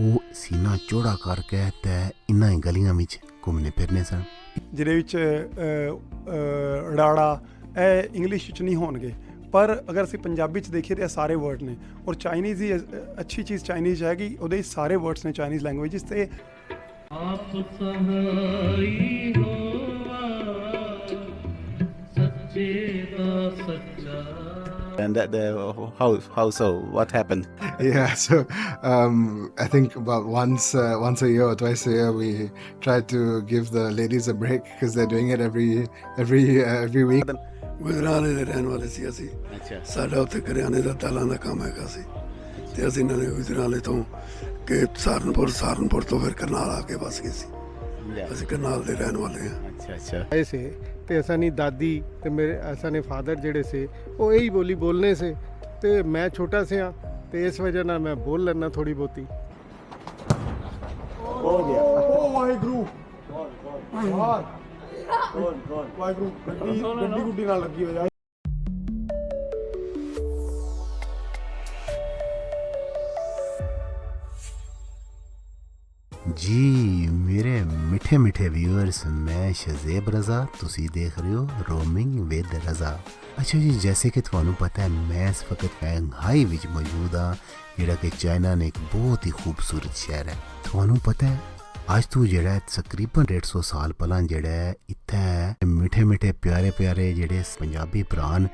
ਉਹ ਸੀਨਾ ਚੌੜਾ ਕਰਕੇ ਤੇ ਇਨਾਂ ਹੀ ਗਲੀਆਂ ਵਿੱਚ ਘੁੰਮਨੇ ਫਿਰਨੇ ਸਨ। ਜਿਹਦੇ ਵਿੱਚ ਰਾੜਾ ਇਹ ਇੰਗਲਿਸ਼ ਵਿੱਚ ਨਹੀਂ ਹੋਣਗੇ। ਪਰ ਅਗਰ ਅਸੀਂ ਪੰਜਾਬੀ ਚ ਦੇਖੀਏ ਤਾਂ ਇਹ ਸਾਰੇ ਵਰਡ ਨੇ। ਔਰ ਚਾਈਨੀਜ਼ ਹੀ ਅੱਛੀ ਚੀਜ਼ ਚਾਈਨੀਜ਼ ਹੈ ਕਿ ਉਹਦੇ ਸਾਰੇ ਵਰਡਸ ਨੇ ਚਾਈਨੀਜ਼ ਲੈਂਗੁਏਜਸ ਤੇ। ਆਪ ਸਹਾਈ ਹੋਵਾ And that the how how so? What happened? Yeah, so um, I think about once uh, once a year or twice a year we try to give the ladies a break because they're doing it every every uh, every week. ਗੁਜਰਾਲੇ ਦੇ ਰਹਿਣ ਵਾਲੇ ਸੀ ਅਸੀਂ ਅੱਛਾ ਸਾਡਾ ਉੱਥੇ ਕਰਿਆਨੇ ਦਾ ਦਾਲਾਂ ਦਾ ਕੰਮ ਹੈਗਾ ਸੀ ਤੇ ਅਸੀਂ ਇਹਨਾਂ ਨੇ ਗੁਜਰਾਲੇ ਤੋਂ ਕਿ ਸਹਾਰਨਪੁਰ ਸਹਾਰਨਪੁਰ ਤੋਂ ਫਿਰ ਕਰਨਾਲ ਆ ਕੇ ਬਸ ਗਏ ਸੀ ਅਸੀਂ ਕਰਨਾਲ ਦੇ ਰਹਿਣ ਵਾਲੇ ਹਾਂ ਅੱਛਾ ਅੱਛਾ ਆਏ ਸੀ ਤੇ ਅਸਾਂ ਦੀ ਦਾਦੀ ਤੇ ਮੇਰੇ ਅਸਾਂ ਦੇ ਫਾਦਰ ਜਿਹੜੇ ਸੀ ਉਹ ਇਹੀ ਬੋਲੀ ਬੋਲਨੇ ਸੀ ਤੇ ਮੈਂ ਛੋਟਾ ਸਿਆ ਤੇ ਇਸ ਵਜ੍ਹਾ ਨਾਲ ਮੈਂ ਬੋਲ ਲੈਣਾ ਥੋੜੀ ਬਹੁਤੀ। ਓ ਵਾਹਿਗੁਰੂ। ਵਾਹਿਗੁਰੂ ਗੱਡੀ ਗੱਡੀ ਗੁੱਡੀ ਨਾਲ ਲੱਗੀ ਹੋ ਜੀ, ਮੇਰੇ ਮਿੱਠੇ ਮਿੱਠੇ ਵਿਊਅਰਸ ਮੈਂ ਸ਼ਜ਼ੇਬ ਰਜ਼ਾ, ਤੁਸੀਂ ਦੇਖ ਰਹੇ ਹੋ ਰੋਮਿੰਗ ਵਿਦ ਰਜ਼ਾ ਅੱਛਾ ਜੀ, ਜੈਸੇ ਕਿ ਤੁਹਾਨੂੰ ਪਤਾ ਹੈ, ਮੈਂ ਇਸ ਵਕਤ ਸ਼ੰਘਾਈ ਵਿੱਚ ਮੌਜੂਦ ਹਾਂ, ਜਿਹੜਾ ਕਿ ਚਾਈਨਾ ਨੇ ਇੱਕ ਬਹੁਤ ਹੀ ਖੂਬਸੂਰਤ ਸ਼ਹਿਰ ਹੈ। ਤੁਹਾਨੂੰ ਪਤਾ ਹੈ, ਅੱਜ ਤੋਂ ਜਿਹੜਾ ਹੈ, ਤਕਰੀਬਨ 150 ਸਾਲ ਪਹਿਲਾਂ ਜਿਹੜਾ ਇੱਥੇ ਮਿੱਠੇ ਮਿੱਠੇ ਪਿਆਰੇ ਪਿਆਰੇ ਜਿਹੜੇ ਪੰਜਾਬੀ ਭਰਾ ਨੇ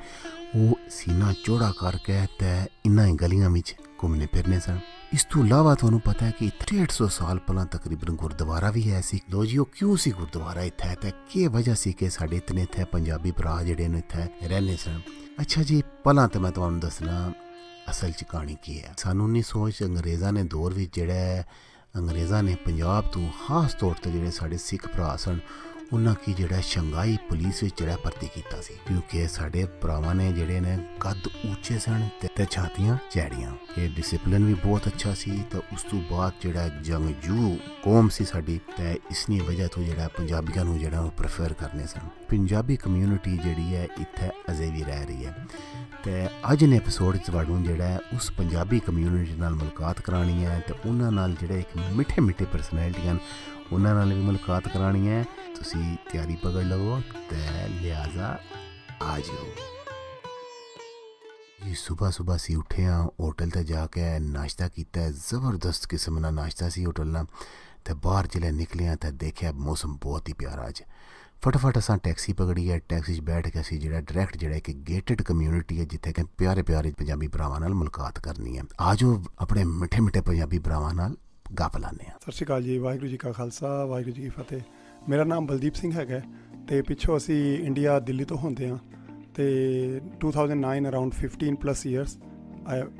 ਉਹ ਸੀਨਾ ਚੋੜਾ ਕਰਕੇ ਤੇ ਇਨਾਂ ਹੀ ਗਲੀਆਂ ਵਿੱਚ ਘੁੰਮਨੇ ਫਿਰਨੇ ਸਨ। ਇਸ ਤੋਂ ਇਲਾਵਾ ਤੁਹਾਨੂੰ ਪਤਾ ਹੈ ਕਿ ਇੱਥੇ 150 ਸਾਲ ਪਹਿਲਾਂ ਤਕਰੀਬਨ ਗੁਰਦੁਆਰਾ ਵੀ ਹੈ ਸੀ। ਲੋ ਜੀ, ਉਹ ਕਿਉਂ ਸੀ ਗੁਰਦੁਆਰਾ ਇੱਥੇ? ਤੇ ਕੀ ਵਜ੍ਹਾ ਸੀ ਕਿ ਸਾਡੇ ਇਤਨੇ ਇੱਥੇ ਪੰਜਾਬੀ ਭਰਾ ਜਿਹੜੇ ਨੇ ਇੱਥੇ ਰਹਿੰਦੇ ਸਨ? ਅੱਛਾ ਜੀ, ਪਹਿਲਾਂ ਤਾਂ ਮੈਂ ਤੁਹਾਨੂੰ ਦੱਸਣਾ, ਅਸਲ ਚ ਕਹਾਣੀ ਕੀ ਹੈ? ਸਾਨੂੰ 1900 ਚ ਅੰਗਰੇਜ਼ਾਂ ਨੇ ਦੌਰ ਵਿੱਚ ਜਿਹੜਾ ਅੰਗਰੇਜ਼ਾਂ ਨੇ ਪੰਜਾਬ ਤੋਂ ਖਾਸ ਤੌਰ ਤੇ ਜਿਹੜੇ ਸਾਡੇ ਸਿੱਖ ਭਰਾ ਸਨ ਉਹਨਾਂ ਕੀ ਜਿਹੜਾ ਸ਼ੰਘਾਈ ਪੁਲਿਸ ਵਿੱਚ ਜਿਹੜਾ ਭਰਤੀ ਕੀਤਾ ਸੀ। ਕਿਉਂਕਿ ਸਾਡੇ ਭਰਾਵਾਂ ਨੇ ਜਿਹੜੇ ਨੇ ਕੱਦ ਉੱਚੇ ਸਨ ਤੇ- ਛਾਤੀਆਂ ਚੈੜੀਆਂ। ਇਹ ਡਿਸਪਲਿਨ ਵੀ ਬਹੁਤ ਅੱਛਾ ਸੀ ਤਾਂ ਉਸ ਤੋਂ ਬਾਅਦ ਜਿਹੜਾ ਜੰਗਜੂ ਕੌਮ ਸੀ ਸਾਡੀ, ਤੇ ਇਸ ਦੀ ਵਜ੍ਹਾ ਤੋਂ ਜਿਹੜਾ ਪੰਜਾਬੀਆਂ ਨੂੰ ਜਿਹੜਾ ਉਹ ਪ੍ਰੇਫਰ ਕਰਨੇ ਸਨ। ਪੰਜਾਬੀ ਕਮਿਊਨਿਟੀ ਜਿਹੜੀ ਹੈ, ਇੱਥੇ ਅਜੇ ਵੀ ਰਹਿ ਰਹੀ ਹੈ। ਤੇ ਅੱਜ ਨੇ ਐਪੀਸੋਡ ਚ ਤੁਹਾਨੂੰ ਜਿਹੜਾ ਉਸ ਪੰਜਾਬੀ ਕਮਿਊਨਿਟੀ ਨਾਲ ਮੁਲਾਕਾਤ ਕਰਾਣੀ ਹੈ ਤੇ ਉਹਨਾਂ ਨਾਲ ਜਿਹੜੇ ਇੱਕ ਮਿੱਠੇ ਮਿੱਠੇ ਪਰਸਨੈਲਿਟੀਆਂ ਉਹਨਾਂ ਨਾਲ ਵੀ ਮੁਲਾਕਾਤ ਕਰਾਣੀ ਹੈ। ਤੁਸੀਂ ਤਿਆਰੀ ਪਕੜ ਲਵੋ ਤੇ ਲਿਆਜ਼ਾ ਆ ਜਾਓ ਜੀ ਸਵੇਰ ਸਵੇਰ ਸੀ ਉੱਠੇ ਹਾਂ ਹੋਟਲ ਤੇ ਜਾ ਕੇ ਨਾਸ਼ਤਾ ਕੀਤਾ ਜ਼ਬਰਦਸਤ ਕਿਸਮ ਦਾ ਨਾਸ਼ਤਾ ਸੀ ਹੋਟਲ ਨਾਲ ਤੇ ਬਾਹਰ ਜਿਹੜੇ ਨਿਕਲਿਆ ਤਾਂ ਦੇਖਿਆ ਮੌਸਮ ਬਹੁਤ ਹੀ ਪਿਆਰਾ ਅੱਜ ਫਟਾਫਟ ਅਸਾਂ ਟੈਕਸੀ ਪਕੜੀ ਹੈ ਟੈਕਸੀ 'ਚ ਬੈਠ ਕੇ ਅਸੀਂ ਜਿਹੜਾ ਡਾਇਰੈਕਟ ਜਿਹੜਾ ਇੱਕ ਗੇਟਡ ਕਮਿਊਨਿਟੀ ਹੈ ਜਿੱਥੇ ਕਿ ਪਿਆਰੇ ਪਿਆਰੇ ਪੰਜਾਬੀ ਭਰਾਵਾਂ ਨਾਲ ਮੁਲਾਕਾਤ ਕਰਨੀ ਹੈ ਆਜੋ ਆਪਣੇ ਮਿੱਠੇ ਮਿੱਠੇ ਪੰਜਾਬੀ ਭਰਾਵਾਂ ਨਾਲ ਗੱਪ ਲਾਉਂਦੇ ਹਾਂ ਸਤਿ ਸ਼੍ਰੀ ਅਕਾਲ ਜੀ ਵਾਹਿਗੁਰੂ ਜੀ ਕਾ ਖਾਲਸਾ ਵਾਹਿਗੁਰੂ ਜੀ ਕੀ ਫਤਿਹ ਮੇਰਾ ਨਾਮ ਬਲਦੀਪ ਸਿੰਘ ਹੈਗਾ ਹੈ ਤੇ ਪਿੱਛੋਂ ਅਸੀਂ ਇੰਡੀਆ ਦਿੱਲੀ ਤੋਂ ਹੁੰਦੇ ਹਾਂ ਤੇ 2009 ਅਰਾਊਂਡ 15 ਪਲੱਸ ਇਅਰਸ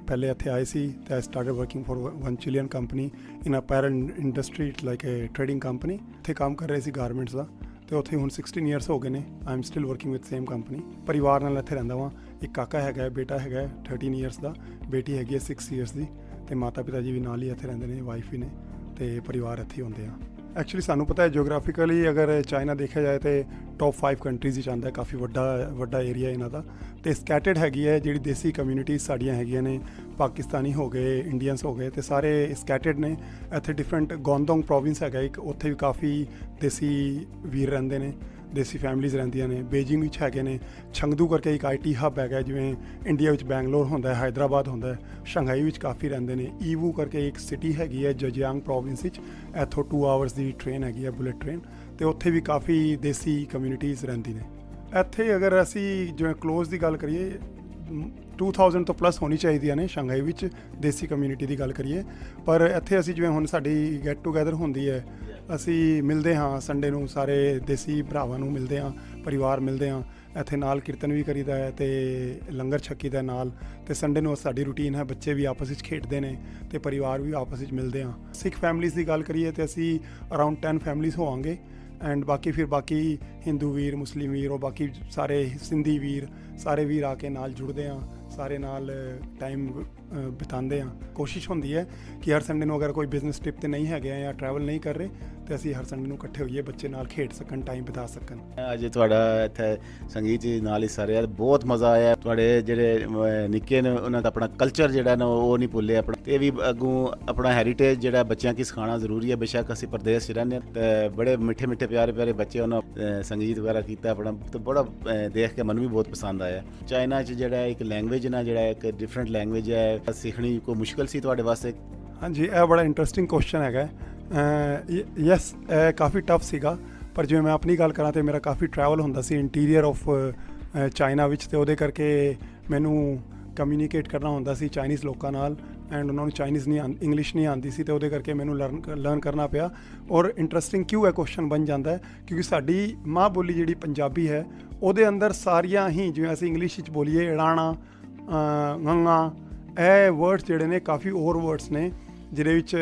ਪਹਿਲੇ ਇੱਥੇ ਆਏ ਸੀ ਤੇ I started working for one Chilean company in apparel industry like uh trading company ਇੱਥੇ ਕੰਮ ਕਰ ਰਹੇ ਸੀ ਗਾਰਮੈਂਟਸ ਦਾ ਤੇ ਉੱਥੇ ਹੁਣ 16 ਇਅਰਸ ਹੋ ਗਏ ਨੇ I am still working with same company ਪਰਿਵਾਰ ਨਾਲ ਇੱਥੇ ਰਹਿੰਦਾ ਵਾਂ, ਇੱਕ ਕਾਕਾ ਹੈਗਾ ਬੇਟਾ ਹੈਗਾ ਹੈ 13 ਇਅਰਸ ਦਾ, ਬੇਟੀ ਹੈਗੀ ਹੈ 6 ਇਅਰਸ ਦੀ ਤੇ ਮਾਤਾ ਪਿਤਾ ਜੀ ਵੀ ਨਾਲ ਹੀ ਇੱਥੇ ਰਹਿੰਦੇ ਨੇ ਵਾਈਫ ਵੀ ਨੇ ਤੇ ਪਰਿਵਾਰ ਇੱਥੇ ਹੀ ਹੁੰਦੇ ਆ। ਐਕਚੁਅਲੀ ਸਾਨੂੰ ਪਤਾ ਹੈ ਜੀਓਗ੍ਰਾਫਿਕਲੀ ਅਗਰ ਚਾਈਨਾ ਦੇਖਿਆ ਜਾਏ ਤੇ ਟੌਪ 5 ਕੰਟਰੀਜ਼ ਵਿੱਚ ਆਉਂਦਾ ਹੈ, ਕਾਫੀ ਵੱਡਾ ਵੱਡਾ ਏਰੀਆ ਇਹਨਾਂ ਦਾ। ਤੇ ਸਕੈਟਰਡ ਹੈਗੀ ਹੈ, ਜਿਹੜੀ ਦੇਸੀ ਕਮਿਊਨਿਟੀ ਸਾਡੀਆਂ ਹੈਗੀਆਂ ਨੇ, ਪਾਕਿਸਤਾਨੀ ਹੋ ਗਏ ਇੰਡੀਅਨਸ ਹੋ ਗਏ, ਤੇ ਸਾਰੇ ਸਕੈਟਰਡ ਨੇ। ਇੱਥੇ ਡਿਫਰੈਂਟ ਗੋਂਦੋਂਗ ਪ੍ਰੋਵਿੰਸ ਹੈਗਾ ਇੱਕ, ਉੱਥੇ ਵੀ ਕਾਫੀ ਦੇਸੀ ਵੀਰ ਰਹਿੰਦੇ ਨੇ। ਦੇਸੀ ਫੈਮਲੀਜ਼ ਰਹਿੰਦੀਆਂ ਨੇ, ਬੀਜਿੰਗ ਵਿੱਚ ਹੈਗੇ ਨੇ, ਛੰਗਦੂ ਕਰਕੇ ਇੱਕ ਆਈਟੀ ਹੱਬ ਹੈਗਾ, ਜਿਵੇਂ ਇੰਡੀਆ ਵਿੱਚ ਬੈਂਗਲੌਰ ਹੁੰਦਾ ਹੈ, ਹైదరాబాద్ ਹੁੰਦਾ ਹੈ, ਸ਼ੰਘਾਈ ਵਿੱਚ ਕਾਫੀ ਰਹਿੰਦੇ ਨੇ। ਈਵੂ ਕਰਕੇ ਇੱਕ ਸਿਟੀ ਹੈਗੀ ਹੈ, ਜਜਿਆਂਗ ਪ੍ਰੋਵਿੰਸ ਵਿੱਚ, ਇੱਥੋਂ 2 ਆਵਰਸ ਦੀ ਟ੍ਰੇਨ ਹੈਗੀ ਹੈ ਬੁਲੇਟ ਟ੍ਰੇਨ ਤੇ ਉੱਥੇ ਵੀ ਕਾਫੀ ਦੇਸੀ ਕਮਿਊਨਿਟੀਆਂ ਰਹਿੰਦੀ ਨੇ। ਇੱਥੇ ਅਗਰ ਅਸੀਂ ਜਿਵੇਂ ਕਲੋਜ਼ ਦੀ ਗੱਲ ਕਰੀਏ 2000 ਤੋਂ ਪਲੱਸ ਹੋਣੀ ਚਾਹੀਦੀਆਂ ਨੇ ਸ਼ੰਘਾਈ ਵਿੱਚ ਦੇਸੀ ਕਮਿਊਨਿਟੀ ਦੀ ਗੱਲ ਕਰੀਏ, ਪਰ ਇੱਥੇ ਅਸੀਂ ਜਿਵੇਂ ਹੁਣ ਸਾਡੀ ਗੈਟ ਟੂਗੇਦਰ ਹੁੰਦੀ ਹੈ ਅਸੀਂ ਮਿਲਦੇ ਹਾਂ ਸੰਡੇ ਨੂੰ ਸਾਰੇ ਦੇਸੀ ਭਰਾਵਾਂ ਨੂੰ ਮਿਲਦੇ ਹਾਂ, ਪਰਿਵਾਰ ਮਿਲਦੇ ਹਾਂ, ਇੱਥੇ ਨਾਲ ਕੀਰਤਨ ਵੀ ਕਰੀਦਾ ਹੈ ਤੇ ਲੰਗਰ ਛਕੀਦਾ ਹੈ ਨਾਲ ਤੇ ਸੰਡੇ ਨੂੰ ਸਾਡੀ ਰੂਟੀਨ ਹੈ, ਬੱਚੇ ਵੀ ਆਪਸ ਵਿੱਚ ਖੇਡਦੇ ਨੇ ਤੇ ਪਰਿਵਾਰ ਵੀ ਆਪਸ ਵਿੱਚ ਮਿਲਦੇ ਹਾਂ। ਸਿੱਖ ਫੈਮਿਲੀਜ਼ ਦੀ ਗੱਲ ਕਰੀਏ ਤੇ ਅਸੀਂ ਅਰਾਊਂਡ 10 ਫੈਮਿਲੀਜ਼ ਹੋਵਾਂਗੇ ਐਂਡ ਬਾਕੀ ਫਿਰ ਬਾਕੀ ਹਿੰਦੂ ਵੀਰ ਮੁਸਲਿਮ ਵੀਰ, ਉਹ ਬਾਕੀ ਸਾਰੇ ਸਿੰਧੀ ਵੀਰ, ਸਾਰੇ ਵੀਰ ਆ ਕੇ ਨਾਲ ਜੁੜਦੇ ਆ ਸਾਰੇ ਨਾਲ ਟਾਈਮ ਬਿਤਾਉਂਦੇ ਆ ਕੋਸ਼ਿਸ਼ ਹੁੰਦੀ ਹੈ ਕਿ ਹਰ ਸੰਡੇ ਨੂੰ ਅਗਰ ਕੋਈ ਬਿਜ਼ਨਸ ਟ੍ਰਿਪ ਤੇ ਨਹੀਂ ਹੈਗੇ ਆ ਜਾਂ ਟਰੈਵਲ ਨਹੀਂ ਕਰ ਰਹੇ ਤੇ ਅਸੀਂ ਹਰ ਸੰਡੇ ਨੂੰ ਇਕੱਠੇ ਹੋਈਏ ਬੱਚੇ ਨਾਲ ਖੇਡ ਸਕਣ ਟਾਈਮ ਬਿਤਾ ਸਕਣ। ਅੱਜ ਤੁਹਾਡਾ ਇੱਥੇ ਸੰਗੀਤ ਜੀ ਨਾਲ ਹੀ ਸਾਰੇ ਯਾਰ ਬਹੁਤ ਮਜ਼ਾ ਆਇਆ। ਤੁਹਾਡੇ ਜਿਹੜੇ ਨਿੱਕੇ ਨੇ ਉਹਨਾਂ ਦਾ ਆਪਣਾ ਕਲਚਰ ਜਿਹੜਾ ਨਾ ਉਹ ਨਹੀਂ ਭੁੱਲੇ ਆਪਣਾ। ਤੇ ਵੀ ਅੱਗੋਂ ਆਪਣਾ ਹੈਰੀਟੇਜ ਜਿਹੜਾ ਬੱਚਿਆਂ ਕੀ ਸਿਖਾਉਣਾ ਜ਼ਰੂਰੀ ਹੈ ਬੇਸ਼ੱਕ ਅਸੀਂ ਪ੍ਰਦੇਸ਼ ਰਹਿੰਦੇ ਤੇ ਬੜੇ ਮਿੱਠੇ ਮਿੱਠੇ ਪਿਆਰੇ ਪਿਆਰੇ ਬੱਚੇ ਉਹਨਾਂ ਸੰਗੀਤ ਵਗੈਰਾ ਕੀਤਾ ਆਪਣਾ। ਤੇ ਬੜਾ ਦੇਖ ਕੇ ਮੈਨੂੰ ਵੀ ਬਹੁਤ ਪਸੰਦ ਆਇਆ। ਚਾਈਨਾ 'ਚ ਜਿਹੜਾ ਇੱਕ ਲੈਂਗੁਏਜ ਨਾ ਜਿਹੜਾ ਇੱਕ ਡਿਫਰੈਂਟ ਲੈਂਗੁਏਜ ਹੈ ਸਿੱਖਣੀ ਕੋਈ ਮੁਸ਼ਕਲ ਸੀ ਤੁਹਾਡੇ ਵਾਸਤੇ? ਹਾਂਜੀ ਇਹ ਬੜਾ ਇੰਟਰਸਟਿੰਗ ਕੁਐਸਚਨ ਹੈਗਾ। ਯੈਸ ਇਹ ਕਾਫੀ ਟਫ ਸੀਗਾ ਪਰ ਜਿਵੇਂ ਮੈਂ ਆਪਣੀ ਗੱਲ ਕਰਾਂ ਤੇ ਮੇਰਾ ਕਾਫੀ ਟਰੈਵਲ ਹੁੰਦਾ ਸੀ ਇੰਟੀਰੀਅਰ ਆਫ ਚਾਈਨਾ ਵਿੱਚ ਤੇ ਉਹਦੇ ਕਰਕੇ ਮੈਨੂੰ ਕਮਿਊਨੀਕੇਟ ਕਰਨਾ ਹੁੰਦਾ ਸੀ ਚਾਈਨੀਜ਼ ਲੋਕਾਂ ਨਾਲ ਐਂਡ ਉਹਨਾਂ ਨੂੰ ਚਾਈਨੀਜ਼ ਨਹੀਂ ਆਂ- ਇੰਗਲਿਸ਼ ਨਹੀਂ ਆਉਂਦੀ ਸੀ ਤੇ ਉਹਦੇ ਕਰਕੇ ਮੈਨੂੰ ਲਰਨ ਲਰਨ ਕਰਨਾ ਪਿਆ ਔਰ ਇੰਟਰਸਟਿੰਗ ਕਿਉਂ ਇਹ ਕੁਐਸਚਨ ਬਣ ਜਾਂਦਾ ਹੈ? ਕਿਉਂਕਿ ਸਾਡੀ ਮਾਂ ਬੋਲੀ ਜਿਹੜੀ ਪੰਜਾਬੀ ਹੈ ਉਹਦੇ ਅੰਦਰ ਸਾਰੀਆਂ ਹੀ ਜਿਵੇਂ ਅਸੀਂ ਇੰਗਲਿਸ਼ ਵਿੱਚ ਬੋਲੀਏ ਰਾਣਾ ਅ, ਗੰਗਾ ਇਹ ਵਰਡਸ ਜਿਹੜੇ ਨੇ ਕਾਫੀ ਹੋਰ ਵਰਡਸ ਨੇ ਜਿਹਦੇ ਵਿੱਚ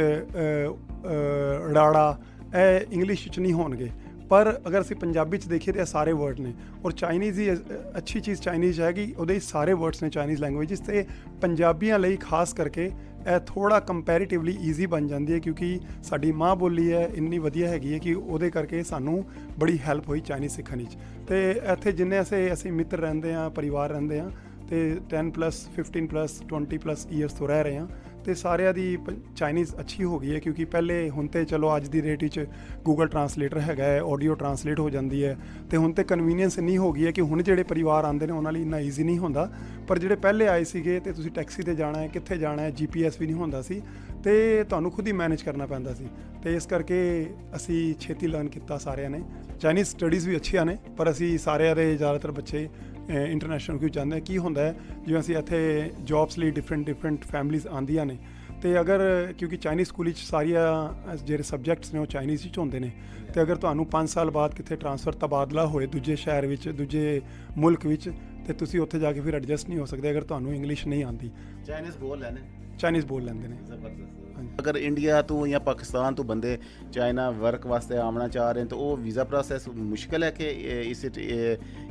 ਰਾੜਾ, ਇਹ ਇੰਗਲਿਸ਼ 'ਚ ਨਹੀਂ ਹੋਣਗੇ। ਪਰ ਅਗਰ ਅਸੀਂ ਪੰਜਾਬੀ ਚ ਦੇਖੀਏ ਤਾਂ ਇਹ ਸਾਰੇ ਵਰਡ ਨੇ। ਔਰ ਚਾਈਨੀਜ਼ ਹੀ ਅੱਛੀ ਚੀਜ਼ ਚਾਈਨੀਜ਼ ਹੈ ਕਿ ਉਹਦੇ ਸਾਰੇ ਵਰਡਸ ਨੇ ਚਾਈਨੀਜ਼ ਲੈਂਗੁਏਜ ਤੇ ਪੰਜਾਬੀਆਂ ਲਈ ਖਾਸ ਕਰਕੇ ਇਹ ਥੋੜਾ ਕੰਪੈਰੀਟਿਵਲੀ ਈਜ਼ੀ ਬਣ ਜਾਂਦੀ ਹੈ ਕਿਉਂਕਿ ਸਾਡੀ ਮਾਂ ਬੋਲੀ ਹੈ, ਇੰਨੀ ਵਧੀਆ ਹੈਗੀ ਹੈ ਕਿ ਉਹਦੇ ਕਰਕੇ ਸਾਨੂੰ ਬੜੀ ਹੈਲਪ ਹੋਈ ਚਾਈਨੀਜ਼ ਸਿੱਖਣ ਵਿੱਚ। ਤੇ ਇੱਥੇ ਜਿੰਨੇ ਅਸੀਂ ਅਸੀਂ ਮਿੱਤਰ ਰਹਿੰਦੇ ਆ ਪਰਿਵਾਰ ਰਹਿੰਦੇ ਆ ਤੇ 10 ਪਲੱਸ 15 ਪਲੱਸ 20 ਪਲੱਸ ਇਅਰਸ ਤੋਂ ਰਹਿ ਰਹੇ ਹਾਂ। ਤੇ ਸਾਰਿਆਂ ਦੀ ਪ- ਚਾਈਨੀਜ਼ ਅੱਛੀ ਹੋ ਗਈ ਹੈ ਕਿਉਂਕਿ ਪਹਿਲੇ ਹੁਣ ਤੇ ਚਲੋ ਅੱਜ ਦੀ ਰੇਟ ਵਿੱਚ ਗੂਗਲ ਟਰਾਂਸਲੇਟਰ ਹੈਗਾ ਹੈ ਆਡੀਓ ਟਰਾਂਸਲੇਟ ਹੋ ਜਾਂਦੀ ਹੈ ਤੇ ਹੁਣ ਤੇ ਕਨਵੀਨੀਅੰਸ ਇੰਨੀ ਹੋ ਗਈ ਹੈ ਕਿ ਹੁਣ ਜਿਹੜੇ ਪਰਿਵਾਰ ਆਉਂਦੇ ਨੇ ਉਹਨਾਂ ਲਈ ਇੰਨਾ ਈਜ਼ੀ ਨਹੀਂ ਹੁੰਦਾ। ਪਰ ਜਿਹੜੇ ਪਹਿਲੇ ਆਏ ਸੀਗੇ ਤੇ ਤੁਸੀਂ ਟੈਕਸੀ ਤੇ ਜਾਣਾ ਹੈ, ਕਿੱਥੇ ਜਾਣਾ ਹੈ ਜੀਪੀਐਸ ਵੀ ਨਹੀਂ ਹੁੰਦਾ ਸੀ ਤੇ ਤੁਹਾਨੂੰ ਖੁਦ ਹੀ ਮੈਨੇਜ ਕਰਨਾ ਪੈਂਦਾ ਸੀ। ਤੇ ਇਸ ਕਰਕੇ ਅਸੀਂ ਛੇਤੀ ਲਰਨ ਕੀਤਾ ਸਾਰਿਆਂ ਨੇ। ਚਾਈਨੀਜ਼ ਸਟੱਡੀਜ਼ ਵੀ ਅੱਛੀਆਂ ਨੇ, ਪਰ ਅਸੀਂ ਸਾਰਿਆਂ ਦੇ ਜ਼ਿਆਦਾਤਰ ਬੱਚੇ ਇੰਟਰਨੈਸ਼ਨਲ ਕਿਉਂ ਜਾਂਦੇ ਆ? ਕੀ ਹੁੰਦਾ ਹੈ? ਜਿਵੇਂ ਅਸੀਂ ਇੱਥੇ ਜੌਬਸ ਲਈ ਡਿਫਰੈਂਟ ਡਿਫਰੈਂਟ ਫੈਮਲੀਆਂ ਆਉਂਦੀਆਂ ਨੇ। ਤੇ ਅਗਰ ਕਿਉਂਕਿ ਚਾਈਨੀਜ਼ ਸਕੂਲ ਵਿੱਚ ਸਾਰੀਆਂ ਜਿਹੜੇ ਸਬਜੈਕਟਸ ਨੇ ਉਹ ਚਾਈਨੀਜ਼ ਵਿੱਚ ਹੁੰਦੇ ਨੇ। ਤੇ ਅਗਰ ਤੁਹਾਨੂੰ 5 ਸਾਲ ਬਾਅਦ ਕਿਤੇ ਟਰਾਂਸਫਰ ਤਬਾਦਲਾ ਹੋਏ ਦੂਜੇ ਸ਼ਹਿਰ ਵਿੱਚ ਦੂਜੇ ਮੁਲਕ ਵਿੱਚ ਤੇ ਤੁਸੀਂ ਉੱਥੇ ਜਾ ਕੇ ਫਿਰ ਐਡਜਸਟ ਨਹੀਂ ਹੋ ਸਕਦੇ ਅਗਰ ਤੁਹਾਨੂੰ ਇੰਗਲਿਸ਼ ਨਹੀਂ ਆਉਂਦੀ। ਚਾਈਨੀਜ਼ ਬੋਲ ਲੈਣੇ ਚਾਈਨੀਜ਼ ਬੋਲ ਲੈਂਦੇ ਨੇ। ਜ਼ਬਰਦਸਤ। ਅਗਰ ਇੰਡੀਆ ਤੋਂ ਜਾਂ ਪਾਕਿਸਤਾਨ ਤੋਂ ਬੰਦੇ ਚਾਈਨਾ ਵਰਕ ਵਾਸਤੇ ਆਉਣਾ ਚਾਹ ਰਹੇ ਤਾਂ ਉਹ ਵੀਜ਼ਾ ਪ੍ਰੋਸੈਸ ਮੁਸ਼ਕਲ ਹੈ ਕਿ is it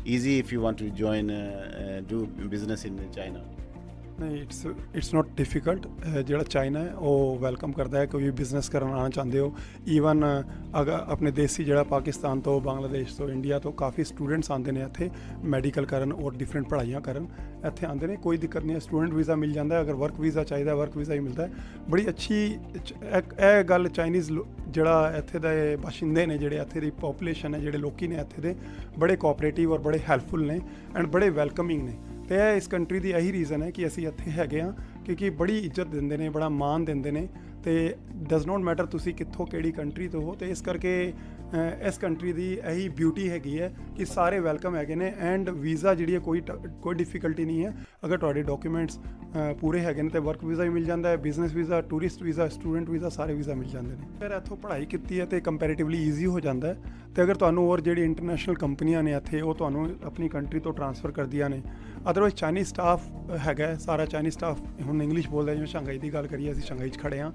easy if you want to join do business in China ਨਹੀਂ ਇਟਸ ਇਟਸ ਨਾਟ ਡਿਫਿਕਲਟ ਜਿਹੜਾ ਚਾਈਨਾ ਹੈ, ਉਹ ਵੈਲਕਮ ਕਰਦਾ ਹੈ ਕੋਈ ਵੀ ਬਿਜ਼ਨਸ ਕਰਨ ਆਉਣਾ ਚਾਹੁੰਦੇ ਹੋ। ਈਵਨ ਅਗਰ ਆਪਣੇ ਦੇਸੀ ਜਿਹੜਾ ਪਾਕਿਸਤਾਨ ਤੋਂ ਬੰਗਲਾਦੇਸ਼ ਤੋਂ ਇੰਡੀਆ ਤੋਂ ਕਾਫੀ ਸਟੂਡੈਂਟਸ ਆਉਂਦੇ ਨੇ ਇੱਥੇ ਮੈਡੀਕਲ ਕਰਨ ਔਰ ਡਿਫਰੈਂਟ ਪੜ੍ਹਾਈਆਂ ਕਰਨ। ਇੱਥੇ ਆਉਂਦੇ ਨੇ, ਕੋਈ ਦਿੱਕਤ ਨਹੀਂ ਹੈ ਸਟੂਡੈਂਟ ਵੀਜ਼ਾ ਮਿਲ ਜਾਂਦਾ ਹੈ, ਅਗਰ ਵਰਕ ਵੀਜ਼ਾ ਚਾਹੀਦਾ ਵਰਕ ਵੀਜ਼ਾ ਹੀ ਮਿਲਦਾ ਹੈ। ਬੜੀ ਅੱਛੀ ਇਹ ਇਹ ਗੱਲ ਚਾਈਨੀਜ਼ ਜਿਹੜਾ ਇੱਥੇ ਦੇ ਬਾਸ਼ਿੰਦੇ ਨੇ, ਜਿਹੜੇ ਇੱਥੇ ਦੀ ਪੋਪੂਲੇਸ਼ਨ ਹੈ, ਜਿਹੜੇ ਲੋਕੀ ਨੇ ਇੱਥੇ ਦੇ, ਬੜੇ ਕੋਆਪਰੇਟਿਵ ਔਰ ਬੜੇ ਹੈਲਪਫੁਲ ਨੇ ਐਂਡ ਬੜੇ ਵੈਲਕਮਿੰਗ ਨੇ। ਤੇ ਇਹ ਇਸ ਕੰਟਰੀ ਦੀ ਇਹੀ ਰੀਜ਼ਨ ਹੈ ਕਿ ਅਸੀਂ ਇੱਥੇ ਹੈਗੇ ਆ ਕਿਉਂਕਿ ਬੜੀ ਇੱਜ਼ਤ ਦਿੰਦੇ ਨੇ, ਬੜਾ ਮਾਣ ਦਿੰਦੇ ਨੇ। ਤੇ ਡਸ ਨਾਟ ਮੈਟਰ ਤੁਸੀਂ ਕਿੱਥੋਂ ਕਿਹੜੀ ਕੰਟਰੀ ਤੋਂ ਹੋ, ਤੇ ਇਸ ਕਰਕੇ ਇਸ ਕੰਟਰੀ ਦੀ ਇਹੀ ਬਿਊਟੀ ਹੈਗੀ ਹੈ ਕਿ ਸਾਰੇ ਵੈਲਕਮ ਹੈਗੇ ਨੇ ਐਂਡ ਵੀਜ਼ਾ ਜਿਹੜੀ ਹੈ ਕੋਈ ਟ- ਕੋਈ ਡਿਫਿਕਲਟੀ ਨਹੀਂ ਹੈ। ਅਗਰ ਤੁਹਾਡੇ ਡਾਕੂਮੈਂਟਸ ਪੂਰੇ ਹੈਗੇ ਨੇ ਤੇ ਵਰਕ ਵੀਜ਼ਾ ਵੀ ਮਿਲ ਜਾਂਦਾ ਹੈ business visa tourist visa student visa ਸਾਰੇ ਵੀਜ਼ਾ ਮਿਲ ਜਾਂਦੇ ਨੇ। ਫਿਰ ਇੱਥੋਂ ਪੜ੍ਹਾਈ ਕੀਤੀ ਹੈ ਤੇ ਕੰਪੈਰੀਟਿਵਲੀ ਈਜ਼ੀ ਹੋ ਜਾਂਦਾ ਹੈ। ਤੇ ਅਗਰ ਤੁਹਾਨੂੰ ਹੋਰ ਜਿਹੜੀ ਇੰਟਰਨੈਸ਼ਨਲ ਕੰਪਨੀਆਂ ਨੇ ਇੱਥੇ, ਉਹ ਤੁਹਾਨੂੰ ਆਪਣੀ ਕੰਟਰੀ ਤੋਂ ਟਰਾਂਸਫਰ ਕਰਦੀਆਂ ਨੇ। ਅਦਰਵਾਈਜ਼ ਚਾਈਨੀਜ਼ ਸਟਾਫ ਹੈਗਾ ਸਾਰਾ ਚਾਈਨੀਜ਼ ਸਟਾਫ ਹੁਣ ਇੰਗਲਿਸ਼ ਬੋਲਦਾ ਜਿਵੇਂ ਸ਼ੰਘਾਈ ਦੀ ਗੱਲ ਕਰੀਏ, ਅਸੀਂ ਸ਼ੰਘਾਈ 'ਚ ਖੜੇ ਹਾਂ।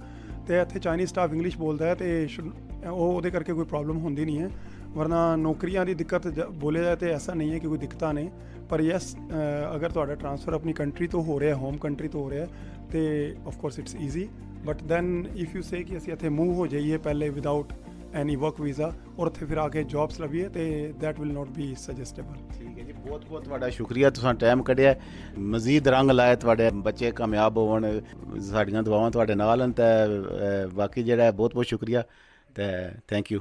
ਤੇ ਇੱਥੇ ਚਾਈਨੀਜ਼ ਸਟਾਫ ਇੰਗਲਿਸ਼ ਬੋਲਦਾ ਹੈ ਤੇ ਸ਼ੁ- ਉਹ ਉਹਦੇ ਕਰਕੇ ਕੋਈ ਪ੍ਰੋਬਲਮ ਹੁੰਦੀ ਨਹੀਂ ਹੈ। ਵਰਨਾ ਨੌਕਰੀਆਂ ਦੀ ਦਿੱਕਤ ਜ- ਬੋਲਿਆ ਜਾਏ ਤੇ ਐਸਾ ਨਹੀਂ ਹੈ ਕਿ ਕੋਈ ਦਿੱਕਤਾਂ ਨੇ। ਪਰ ਯੈਸ ਅਗਰ ਤੁਹਾਡਾ ਟਰਾਂਸਫਰ ਆਪਣੀ ਕੰਟਰੀ ਤੋਂ ਹੋ ਰਿਹਾ ਹੋਮ ਕੰਟਰੀ ਤੋਂ ਹੋ ਰਿਹਾ, ਤੇ of course it's easy but then if you say ਕਿ ਅਸੀਂ ਇੱਥੇ ਮੂਵ ਹੋ ਜਾਈਏ ਪਹਿਲੇ ਵਿਦਆਊਟ ਐਨੀ ਵਰਕ ਵੀਜ਼ਾ ਔਰ ਉੱਥੇ ਫਿਰ ਆ ਕੇ ਜੌਬਸ ਲਵੀਏ ਤੇ that will not be suggestible ਠੀਕ ਹੈ ਜੀ ਬਹੁਤ ਬਹੁਤ ਤੁਹਾਡਾ ਸ਼ੁਕਰੀਆ ਤੁਸੀਂ ਟਾਈਮ ਕੱਢਿਆ। ਮਜ਼ੀਦ ਰੰਗ ਲਾਏ ਤੁਹਾਡੇ ਬੱਚੇ ਕਾਮਯਾਬ ਹੋਣ ਸਾਡੀਆਂ ਦੁਆਵਾਂ ਤੁਹਾਡੇ ਨਾਲ ਹਨ ਤੇ ਬਾਕੀ ਜਿਹੜਾ ਬਹੁਤ ਬਹੁਤ ਸ਼ੁਕਰੀਆ ਤੇ ਥੈਂਕ ਯੂ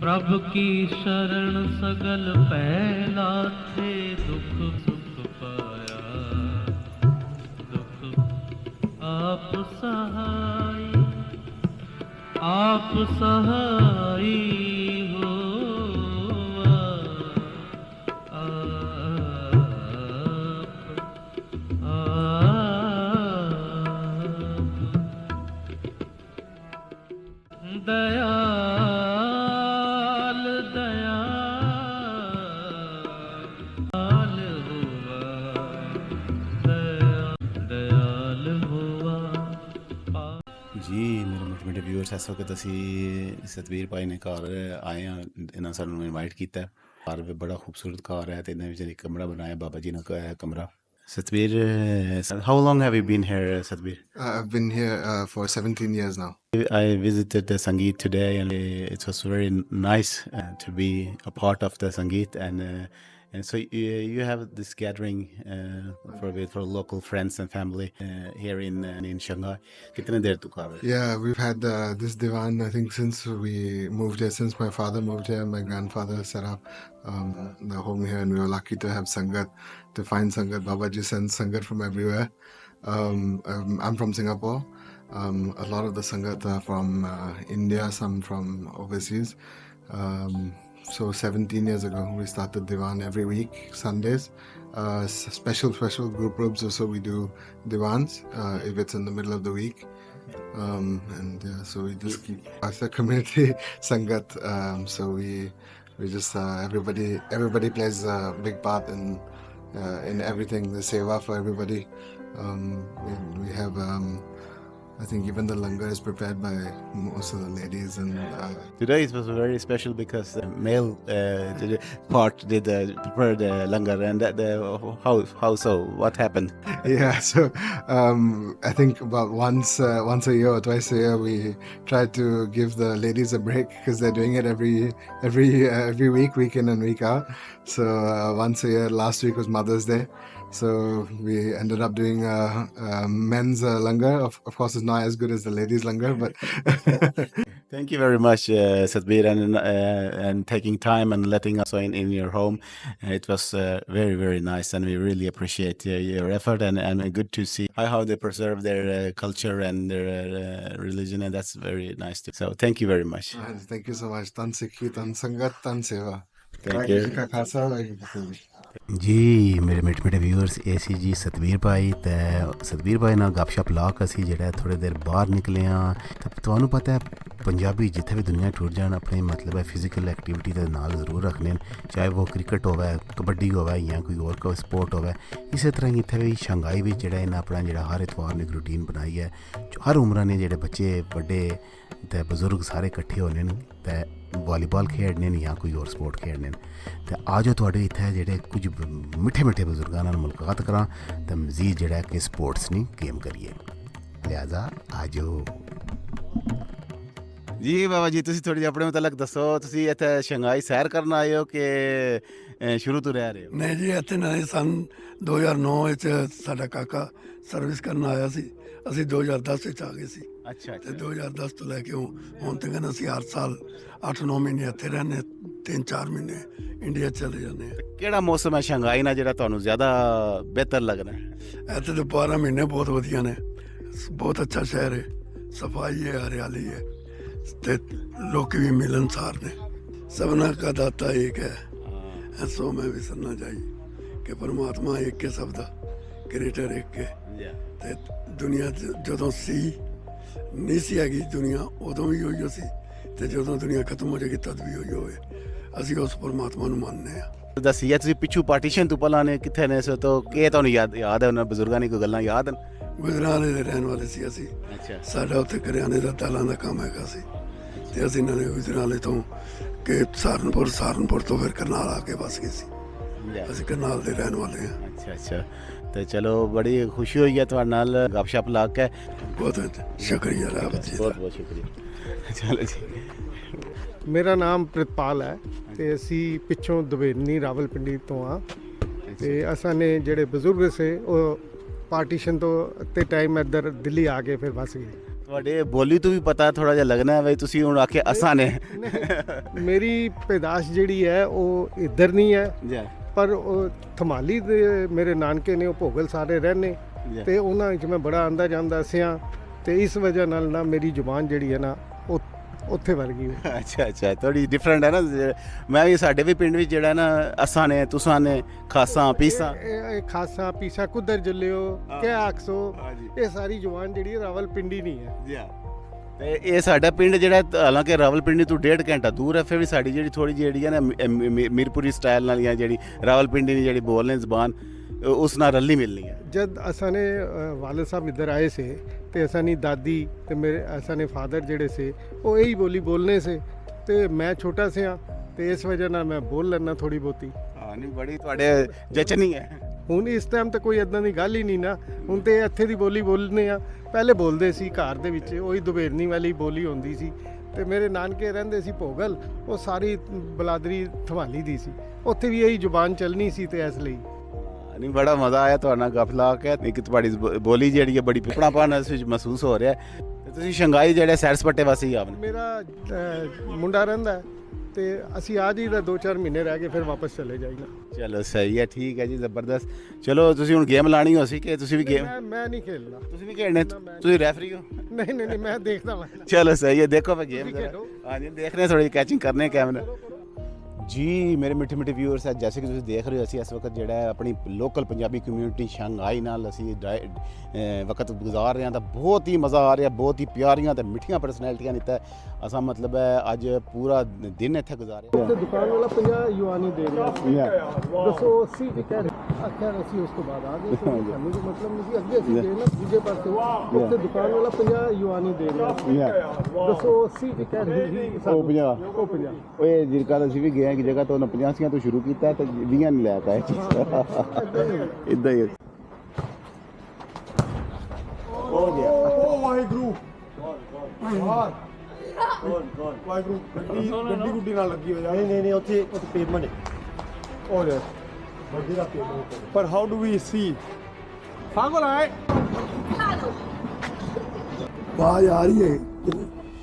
ਪ੍ਰਭ ਕੀ ਸ਼ਰਨ ਸਗਲ ਭੈ ਲਾਥੇ ਦੁਖ ਸੁਖ ਪਾਇਆ। ਦੁਖ ਆਪ ਸਹਾਈ ਆਪ ਸਹਾਈ। ਜੀ ਮੇਰੇ ਮਿੱਠੇ ਮਿੱਠੇ ਵਿਊਅਰਸ ਇਸ ਵਕਤ ਅਸੀਂ ਸਤਵੀਰ ਭਾਈ ਨੇ ਘਰ ਆਏ ਆ ਇਹਨਾਂ ਸਾਨੂੰ ਇਨਵਾਈਟ ਕੀਤਾ। ਘਰ ਵੀ ਬੜਾ ਖੂਬਸੂਰਤ ਘਰ ਹੈ ਤੇ ਇਹਨਾਂ ਵਿੱਚ ਇੱਕ ਕਮਰਾ ਬਣਾਇਆ ਬਾਬਾ ਜੀ ਨੇ ਕਹਾ ਕਮਰਾ Satvir how long have you been here Satvir Uh, I've been here uh, for 17 years now. I visited the Sangeet today, and uh, it was very nice uh, to be a part of the Sangeet. And uh, And so uh, you have this gathering uh, for for local friends and family uh, here in uh, in Shanghai. Yeah, we've had uh, this divan I think since we moved here, since my father moved here, my grandfather set up um, the home here, and we were lucky to have sangat, to find sangat. Babaji sends sangat from everywhere. Um, um, I'm from Singapore. Um, a lot of the sangat are from uh, India, some from overseas. Um, so 17 years ago, we started Divan every week, Sundays. Uh, special, special group groups also we do Divans uh, if it's in the middle of the week. Um, and yeah, so we just keep as a community sangat. Um, so we we just uh, everybody everybody plays a big part in uh, in everything. The seva for everybody. Um, we, we have um, I think even the langar is prepared by most of the ladies and. Uh, Today it was very special because the male uh, did, part did uh, prepare the langar, and that, the how how so? What happened? yeah so um, i think about once uh, once a year or twice a year we try to give the ladies a break because they're doing it every every uh, every week week in and week out so uh, once a year last week was mother's day so we ended up doing uh, uh, men's uh, langar of, of course it's not as good as the ladies langar but Thank you very much, uh, Satbir, and uh, and taking time and letting us in, in your home. Uh, it was uh, very very nice, and we really appreciate uh, your effort and and good to see how, how they preserve their uh, culture and their uh, religion, and that's very nice. Too. So thank you very much. Thank you so much tan sikhi tan sangat tan seva Thank you. ਜੀ, ਮੇਰੇ ਮਿੱਠੇ ਮਿੱਠੇ viewers ਇਹ ਸੀ ਜੀ ਸਤਵੀਰ ਭਾਈ ਤੇ ਸਤਵੀਰ ਭਾਈ ਨਾਲ ਗੱਪਸ਼ਪ ਲਾ ਕੇ ਅਸੀਂ ਜਿਹੜਾ ਥੋੜੇ ਦੇਰ ਬਾਹਰ ਨਿਕਲੇ ਆ ਤਾਂ ਤੁਹਾਨੂੰ ਪਤਾ ਹੈ, ਪੰਜਾਬੀ ਜਿੱਥੇ ਵੀ ਦੁਨੀਆ ਟੁਰ ਜਾਣ, ਆਪਣੇ ਮਤਲਬ ਹੈ ਫਿਜ਼ੀਕਲ ਐਕਟੀਵਿਟੀ ਦੇ ਨਾਲ ਜ਼ਰੂਰ ਰੱਖਣੇ ਨੇ। ਚਾਹੇ ਉਹ ਕ੍ਰਿਕਟ ਹੋਵੇ, ਕਬੱਡੀ ਹੋਵੇ ਜਾਂ ਕੋਈ ਹੋਰ ਕੋਈ ਸਪੋਰਟ ਹੋਵੇ। ਇਸੇ ਤਰ੍ਹਾਂ ਹੀ ਇੱਥੇ ਵੀ ਸ਼ੰਘਾਈ ਵਿੱਚ ਜਿਹੜਾ ਇਹਨਾਂ ਆਪਣਾ ਜਿਹੜਾ ਹਰ ਇਤਵਾਰ ਨੂੰ ਇੱਕ ਰੂਟੀਨ ਬਣਾਈ ਹੈ। ਹਰ ਉਮਰਾਂ ਨੇ ਜਿਹੜੇ ਬੱਚੇ ਵੱਡੇ ਤੇ ਬਜ਼ੁਰਗ ਸਾਰੇ ਇਕੱਠੇ ਹੋਣੇ ਨੇ ਤੇ ਵਾਲੀਬਾਲ ਖੇਡਣੇ ਨੇ ਜਾਂ ਕੋਈ ਹੋਰ ਸਪੋਰਟ ਖੇਡਣੇ ਨੇ। ਤੇ ਆਜੋ ਤੁਹਾਡੇ ਇੱਥੇ ਜਿਹੜੇ ਕੁਝ ਮਿੱਠੇ ਮਿੱਠੇ ਬਜ਼ੁਰਗਾਂ ਨਾਲ ਮੁਲਾਕਾਤ ਕਰਾਂ ਤੇ ਮਜ਼ੀਦ ਜਿਹੜਾ ਕਿ ਸਪੋਰਟਸ ਨਹੀਂ ਗੇਮ ਕਰੀਏ। ਲਿਆਜ਼ਾ ਆਜੋ। ਜੀ ਬਾਬਾ ਜੀ ਤੁਸੀਂ ਥੋੜੀ ਜਿਹੀ ਆਪਣੇ ਮੁਤਲਕ ਦੱਸੋ ਤੁਸੀਂ ਇੱਥੇ ਸ਼ੰਘਾਈ ਸੈਰ ਕਰਨ ਆਏ ਹੋ ਕਿ ਸ਼ੁਰੂ ਤੋਂ ਰਹਿ ਰਹੇ ਹੋ? ਨਹੀਂ ਜੀ ਇੱਥੇ ਨਾ ਸਨ 2009 ਵਿੱਚ ਸਾਡਾ ਕਾਕਾ ਸਰਵਿਸ ਕਰਨ ਆਇਆ ਸੀ। ਅਸੀਂ 2010 ਵਿੱਚ ਆ ਗਏ ਸੀ। ਅੱਛਾ ਤੇ 2010 ਤੋਂ ਲੈ ਕੇ ਹੁਣ ਤੱਕ ਅਸੀਂ ਹਰ ਸਾਲ 8-9 ਮਹੀਨੇ ਇੱਥੇ ਰਹਿੰਦੇ ਤਿੰਨ ਚਾਰ ਮਹੀਨੇ ਇੰਡੀਆ ਚਲੇ ਜਾਂਦੇ ਆ ਕਿਹੜਾ ਮੌਸਮ ਹੈ ਸ਼ੰਘਾਈ ਨਾਲ ਜਿਹੜਾ ਤੁਹਾਨੂੰ ਜ਼ਿਆਦਾ ਬਿਹਤਰ ਲੱਗਦਾ ਇੱਥੇ ਤਾਂ 12 ਮਹੀਨੇ ਬਹੁਤ ਵਧੀਆ ਨੇ। ਬਹੁਤ ਅੱਛਾ ਸ਼ਹਿਰ ਹੈ ਸਫ਼ਾਈ ਹੈ ਹਰਿਆਲੀ ਹੈ ਤੇ ਲੋਕ ਵੀ ਮਿਲਣਸਾਰ ਨੇ। ਸਭਨਾ ਦਾ ਦਾਤਾ ਇੱਕ ਹੈ। ਐਸੋ ਮੈਂ ਵੀ ਸੁਣਨਾ ਚਾਹੀ ਕਿ ਪਰਮਾਤਮਾ ਇੱਕ ਹੈ ਸਭ ਦਾ ਕ੍ਰੀਏਟਰ ਇੱਕ ਹੈ। ਤੇ ਦੁਨੀਆ ਜਦੋਂ ਸੀ ਨਹੀਂ ਸੀ ਹੈਗੀ ਦੁਨੀਆ ਉਦੋਂ ਵੀ ਹੋਈ ਹੋ ਸੀ। ਤੇ ਜਦੋਂ ਦੁਨੀਆ ਖਤਮ ਹੋ ਜਾਏਗੀ ਤਦ ਵੀ ਹੋਈ ਹੋਵੇ। ਅਸੀਂ ਉਸ ਪਰਮਾਤਮਾ ਨੂੰ ਮੰਨਦੇ ਆ ਦੱਸਿਆ ਤੁਸੀਂ ਪਿੱਛੂ ਪਾਰਟੀਸ਼ਨ ਤੋਂ ਪਹਿਲਾਂ ਨੇ ਕਿੱਥੇ ਨੇ ਸੋ ਤੋਂ ਕੀ ਤੁਹਾਨੂੰ ਯਾਦ ਯਾਦ ਹੈ ਉਹਨਾਂ ਬਜ਼ੁਰਗਾਂ ਦੀ ਕੋਈ ਗੱਲਾਂ ਯਾਦ ਹਨ ਗੁਜਰਾਲੇ ਦੇ ਰਹਿਣ ਵਾਲੇ ਸੀ ਅਸੀਂ। ਅੱਛਾ। ਸਾਡਾ ਉੱਥੇ ਕਰਿਆਨੇ ਦਾ ਦਾਲਾਂ ਦਾ ਕੰਮ ਹੈਗਾ ਸੀ। ਤੇ ਅਸੀਂ ਇਹਨਾਂ ਨੇ ਗੁਜਰਾਲੇ ਤੋਂ ਕਿ ਸਹਾਰਨਪੁਰ ਸਹਾਰਨਪੁਰ ਤੋਂ ਫਿਰ ਕਰਨਾਲ ਆ ਕੇ ਵਸ ਗਏ ਸੀ। ਅਸੀਂ ਕਰਨਾਲ ਦੇ ਰਹਿਣ ਵਾਲੇ ਹਾਂ। ਅੱਛਾ ਅੱਛਾ। ਤੇ ਚਲੋ ਬੜੀ ਖੁਸ਼ੀ ਹੋਈ ਹੈ ਤੁਹਾਡੇ ਨਾਲ ਗੱਪਸ਼ਪ ਲਾ ਕੇ। ਬਹੁਤ ਸ਼ੁਕਰੀਆ ਰੱਬ ਜੀ ਬਹੁਤ ਬਹੁਤ ਸ਼ੁਕਰੀਆ। ਚਲੋ ਜੀ। ਮੇਰਾ ਨਾਮ ਪ੍ਰਿਤਪਾਲ ਹੈ ਤੇ ਅਸੀਂ ਪਿੱਛੋਂ ਦਵੇਨੀ ਰਾਵਲਪਿੰਡੀ ਤੋਂ ਆ ਤੇ ਅਸਾਂ ਨੇ ਜਿਹੜੇ ਬਜ਼ੁਰਗ ਸੇ ਉਹ ਪਾਰਟੀਸ਼ਨ ਤੋਂ ਤੇ ਟਾਈਮ ਇੱਧਰ ਦਿੱਲੀ ਆ ਕੇ ਫਿਰ ਵਸ ਗਏ। ਤੁਹਾਡੇ ਬੋਲੀ ਤੋਂ ਵੀ ਪਤਾ ਥੋੜਾ ਜਿਹਾ ਲੱਗਣਾ ਹੈ ਬਈ ਤੁਸੀਂ ਹੁਣ ਆਖੇ ਅਸਾਂ ਨੇ। ਮੇਰੀ ਪੈਦਾਸ਼ ਜਿਹੜੀ ਹੈ ਉਹ ਇੱਧਰ ਨਹੀਂ ਹੈ। ਜੀ। ਪਰ ਉਹ ਥਮਾਲੀ ਦੇ ਮੇਰੇ ਨਾਨਕੇ ਨੇ ਉਹ ਭੋਗਲ ਸਾਰੇ ਰਹਿੰਦੇ। ਤੇ ਉਹਨਾਂ ਵਿੱਚ ਮੈਂ ਬੜਾ ਆਂਦਾ ਜਾਂਦਾ ਸਿਆ। ਤੇ ਇਸ ਵਜ੍ਹਾ ਨਾਲ ਨਾ ਮੇਰੀ ਜ਼ੁਬਾਨ ਜਿਹੜੀ ਹੈ ਨਾ ਉਹ ਉੱਥੇ ਵਰਗੀ ਹੈ ਅੱਛਾ ਅੱਛਾ ਥੋੜੀ ਡਿਫਰੈਂਟ ਹੈ ਨਾ। ਮੈਂ ਵੀ ਸਾਡੇ ਵੀ ਪਿੰਡ ਵਿੱਚ ਜਿਹੜਾ ਨਾ ਅਸਾਂ ਨੇ ਤੁਸਾਂ ਨੇ ਖਾਸਾਂ ਪੀਸਾਂ। ਇਹ ਖਾਸਾ ਪੀਸਾ ਕੁਦਰ ਜਲਿਓ ਹਾਂ। ਕਿ ਆਖਸੋ। ਇਹ ਸਾਰੀ ਜ਼ੁਬਾਨ ਜਿਹੜੀ ਹੈ ਰਾਵਲਪਿੰਡੀ ਨਹੀਂ ਹੈ। ਜੀ ਹਾਂ। ਤੇ ਇਹ ਸਾਡਾ ਪਿੰਡ ਜਿਹੜਾ ਹਾਲਾਂਕਿ ਰਾਵਲਪਿੰਡੀ ਤੋਂ ਡੇਢ ਘੰਟਾ ਦੂਰ ਹੈ ਫਿਰ ਵੀ ਸਾਡੀ ਜਿਹੜੀ ਥੋੜੀ ਜਿਹੜੀ ਹੈ ਨਾ ਮ- ਮੀਰਪੁਰੀ ਸਟਾਈਲ ਨਾਲ ਜਾਂ ਜਿਹੜੀ ਰਾਵਲਪਿੰਡੀ ਦੀ ਜਿਹੜੀ ਬੋਲਨੇ ਜ਼ਬਾਨ ਉਸ ਨਾਲ ਰਲੀ ਮਿਲਣੀ ਹੈ। ਜਦ ਅਸਾਂ ਨੇ ਵਾਲਦ ਸਾਹਿਬ ਇੱਧਰ ਆਏ ਸੀ ਤੇ ਅਸਾਂ ਦੀ ਦਾਦੀ ਤੇ ਮੇਰੇ ਅਸਾਂ ਨੇ ਫਾਦਰ ਜਿਹੜੇ ਸੀ ਉਹ ਇਹੀ ਬੋਲੀ ਬੋਲਨੇ ਸੀ ਤੇ ਮੈਂ ਛੋਟਾ ਸਿਆ ਤੇ ਇਸ ਵਜ੍ਹਾ ਨਾਲ ਮੈਂ ਬੋਲ ਲੈਣਾ ਥੋੜੀ ਬਹੁਤੀ। ਹਾਂ ਨਹੀਂ ਬੜੀ ਤੁਹਾਡੇ ਜਚਨੀ ਹੈ। ਹੁਣ ਇਸ ਟਾਈਮ ਤੇ ਕੋਈ ਇਦਾਂ ਦੀ ਗੱਲ ਹੀ ਨਹੀਂ ਨਾ। ਹੁਣ ਤੇ ਇੱਥੇ ਦੀ ਬੋਲੀ ਬੋਲਨੇ ਆ। ਪਹਿਲੇ ਬੋਲਦੇ ਸੀ ਘਰ ਦੇ ਵਿੱਚ ਉਹੀ ਦੁਬੇਰਨੀ ਵਾਲੀ ਬੋਲੀ ਹੁੰਦੀ ਸੀ। ਤੇ ਮੇਰੇ ਨਾਨਕੇ ਰਹਿੰਦੇ ਸੀ ਭੋਗਲ ਉਹ ਸਾਰੀ ਬਲਾਦਰੀ ਥਵਾਲੀ ਦੀ ਸੀ। ਉੱਥੇ ਵੀ ਇਹੀ ਜ਼ੁਬਾਨ ਚੱਲਣੀ ਸੀ ਤੇ ਇਸ ਲਈ। ਨਹੀਂ ਬੜਾ ਮਜ਼ਾ ਆਇਆ ਤੁਹਾਡੇ ਨਾਲ ਗੱਪ ਲਾ ਕੇ। ਇੱਕ ਤੁਹਾਡੀ ਬੋਲੀ ਜਿਹੜੀ ਹੈ ਬੜੀ ਪਿਪਣਾਪਨ ਇਸ ਵਿੱਚ ਮਹਿਸੂਸ ਹੋ ਰਿਹਾ ਤੇ ਤੁਸੀਂ ਸ਼ੰਘਾਈ ਜਿਹੜੇ ਸੈਰ ਸਪੱਟੇ ਵਾਸੀ ਆਵਨ ਮੇਰਾ ਮੁੰਡਾ ਰਹਿੰਦਾ ਹੈ। ਤੇ ਅਸੀਂ ਆ ਜੀਦਾ 2-4 ਮਹੀਨੇ ਰਹਿ ਕੇ ਫਿਰ ਵਾਪਸ ਚਲੇ ਜਾਈਦਾ। ਚਲੋ ਸਹੀ ਹੈ ਠੀਕ ਹੈ ਜੀ ਜ਼ਬਰਦਸਤ। ਚਲੋ ਤੁਸੀਂ ਹੁਣ ਗੇਮ ਲਾਣੀ ਹੋ ਸੀ ਕਿ ਤੁਸੀਂ ਵੀ ਗੇਮ ਮੈਂ ਮੈਂ ਨਹੀਂ ਖੇਲਣਾ। ਤੁਸੀਂ ਵੀ ਖੇਡਣੇ? ਤੁਸੀਂ ਰੈਫਰੀ ਹੋ? ਨਹੀਂ ਨਹੀਂ ਨਹੀਂ ਮੈਂ ਦੇਖਦਾ ਮੈਂ ਚਲੋ ਸਹੀ ਹੈ ਦੇਖੋ ਫਿਰ ਗੇਮ ਜ਼ਰਾ। ਹਾਂਜੀ ਦੇਖ ਰਹੇ ਥੋੜੀ ਕੈਚਿੰਗ ਕਰਨੇ ਕੈਮਰਾ ਜੀ ਮੇਰੇ ਮਿੱਠੇ ਮਿੱਠੇ ਵਿਊਅਰਸ ਹੈ ਜੈਸੇ ਕਿ ਤੁਸੀਂ ਦੇਖ ਰਹੇ ਹੋ ਅਸੀਂ ਇਸ ਵਕਤ ਜਿਹੜਾ ਹੈ ਆਪਣੀ ਲੋਕਲ ਪੰਜਾਬੀ ਕਮਿਊਨਿਟੀ ਸ਼ੰਘਾਈ ਨਾਲ ਅਸੀਂ ਵਕਤ ਗੁਜ਼ਾਰ ਰਹੇ ਹਾਂ ਤਾਂ ਬਹੁਤ ਹੀ ਮਜ਼ਾ ਆ ਰਿਹਾ ਬਹੁਤ ਹੀ ਪਿਆਰੀਆਂ ਤੇ ਮਿੱਠੀਆਂ ਪਰਸਨੈਲਿਟੀਆਂ ਨਿੱਤਾ ਅਸਾਂ ਮਤਲਬ ਹੈ ਅੱਜ ਪੂਰਾ ਦਿਨ ਇੱਥੇ ਗੁਜ਼ਾਰਿਆ ਤੇ ਦੁਕਾਨ ਵਾਲਾ 50 ਯੂਆਨੀ ਦੇ ਰਿਹਾ। ਦੱਸੋ 80 ਦੀ ਕਹਿ ਰਿਹਾ ਅਸੀਂ ਉਸ ਤੋਂ ਬਾਅਦ ਆ ਗਏ। ਤੇ ਸਾਨੂੰ ਕੋਈ ਮਤਲਬ ਨਹੀਂ ਸੀ ਅੱਗੇ ਅਸੀਂ ਨਾ ਦੂਜੇ ਪਾਸੇ। ਉੱਥੇ ਦੁਕਾਨ ਵਾਲਾ 50 ਯੂਆਨੀ ਦੇ ਰਿਹਾ। ਦੱਸੋ 80 ਦੀ ਕਹਿ ਰਹੀ। ਉਹ 50 ਉਹ 50 ਓਏ ਜਿਰਕਾ ਅਸੀਂ ਵੀ ਗਏ ਦੀ ਜਗ੍ਹਾ ਤੋਂ ਉਹਨਾਂ ਤੋਂ ਸ਼ੁਰੂ ਕੀਤਾ ਤੇ 20 ਨਹੀਂ ਲੈ ਪਾਏ। ਇਦਾਂ ਹੀ ਹੋ। ਗਿਆ। ਓ ਵਾਹਿਗੁਰੂ। ਵਾਹਿਗੁਰੂ ਪਰ ਹਾਊ ਡੂ ਵੀ ਸੀ ਫਾਂਗੋ ਲਾਏ ਬਾਜ ਆ ਰਹੀ ਹੈ।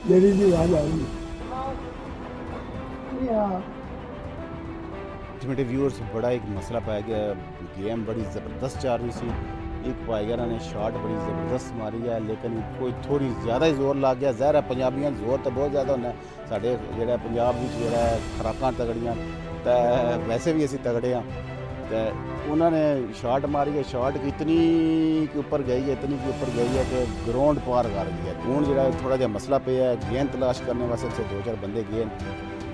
ਜਿਹੜੀ ਦੀ ਆਵਾਜ਼ ਆ ਰਹੀ ਹੈ। ਯਾ ਮੇਰੇ ਵਿਊਅਰਸ ਬੜਾ ਇੱਕ ਮਸਲਾ ਪੈ ਗਿਆ ਗੇਮ ਬੜੀ ਜ਼ਬਰਦਸਤ ਚੱਲ ਰਹੀ ਸੀ ਇੱਕ ਭਾਈਗਰਾਂ ਨੇ ਸ਼ਾਟ ਬੜੀ ਜ਼ਬਰਦਸਤ ਮਾਰੀ ਹੈ ਲੇਕਿਨ ਕੋਈ ਥੋੜੀ ਜ਼ਿਆਦਾ ਹੀ ਜ਼ੋਰ ਲੱਗ ਗਿਆ ਜ਼ਹਿਰ ਹੈ ਪੰਜਾਬੀਆਂ ਜ਼ੋਰ ਤਾਂ ਬਹੁਤ ਜ਼ਿਆਦਾ ਹੁੰਦਾ ਸਾਡੇ ਜਿਹੜਾ ਪੰਜਾਬ ਵਿੱਚ ਜਿਹੜਾ ਹੈ ਖੁਰਾਕਾਂ ਤਗੜੀਆਂ ਤਾਂ ਵੈਸੇ ਵੀ ਅਸੀਂ ਤਗੜੇ ਹਾਂ ਤੇ ਉਹਨਾਂ ਨੇ ਸ਼ਾਟ ਮਾਰੀ ਹੈ ਸ਼ਾਟ ਇਤਨੀ ਕਿ ਉੱਪਰ ਗਈ ਹੈ ਇਤਨੀ ਕਿ ਉੱਪਰ ਗਈ ਹੈ ਕਿ ਗਰਾਊਂਡ ਪਾਰ ਕਰ ਗਈ ਹੈ ਹੁਣ ਜਿਹੜਾ ਥੋੜਾ ਜਿਹਾ ਮਸਲਾ ਪਿਆ ਹੈ ਗੇਂਦ ਤਲਾਸ਼ ਕਰਨੇ ਵਾਸਤੇ ਦੋ ਚਾਰ ਬੰਦੇ ਗਏ